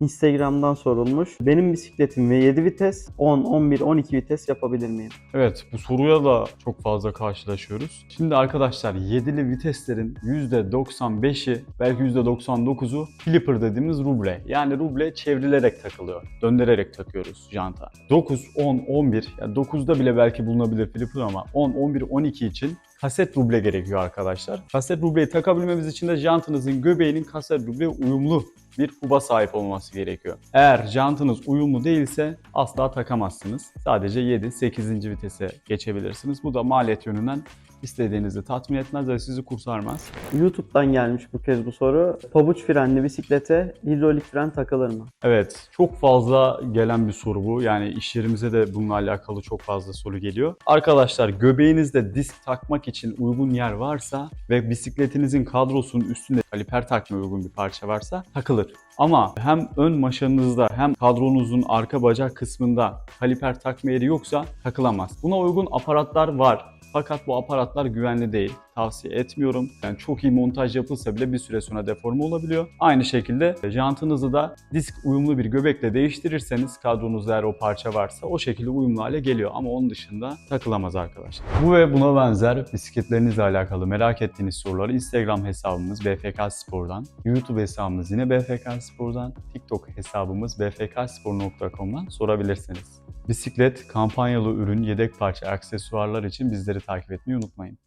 Instagram'dan sorulmuş. Benim bisikletim ve 7 vites 10, 11, 12 vites yapabilir miyim? Evet bu soruya da çok fazla karşılaşıyoruz. Şimdi arkadaşlar yedili viteslerin %95'i belki %99'u flipper dediğimiz ruble. Yani ruble çevrilerek takılıyor. Döndürerek takıyoruz janta. 9, 10, 11 yani 9'da bile belki bulunabilir flipper ama 10, 11, 12 için kaset ruble gerekiyor arkadaşlar. Kaset rubleyi takabilmemiz için de jantınızın göbeğinin kaset ruble uyumlu bir huba sahip olması gerekiyor. Eğer jantınız uyumlu değilse asla takamazsınız. Sadece 7, 8. vitese geçebilirsiniz. Bu da maliyet yönünden istediğinizi tatmin etmez ve sizi kurtarmaz. YouTube'dan gelmiş bu kez bu soru. Pabuç frenli bisiklete hidrolik fren takılır mı? Evet, çok fazla gelen bir soru bu. Yani iş yerimize de bununla alakalı çok fazla soru geliyor. Arkadaşlar göbeğinizde disk takmak için uygun yer varsa ve bisikletinizin kadrosunun üstünde kaliper takmaya uygun bir parça varsa takılır. Ama hem ön maşanızda hem kadronuzun arka bacak kısmında kaliper takma yeri yoksa takılamaz. Buna uygun aparatlar var. Fakat bu aparatlar güvenli değil. Tavsiye etmiyorum. Yani çok iyi montaj yapılsa bile bir süre sonra deforme olabiliyor. Aynı şekilde jantınızı da disk uyumlu bir göbekle değiştirirseniz kadronuzda eğer o parça varsa o şekilde uyumlu hale geliyor. Ama onun dışında takılamaz arkadaşlar. Bu ve buna benzer bisikletlerinizle alakalı merak ettiğiniz soruları Instagram hesabımız BFK Spor'dan, YouTube hesabımız yine BFK Spor'dan, TikTok hesabımız bfkspor.com'dan sorabilirsiniz. Bisiklet, kampanyalı ürün, yedek parça, aksesuarlar için bizleri takip etmeyi unutmayın.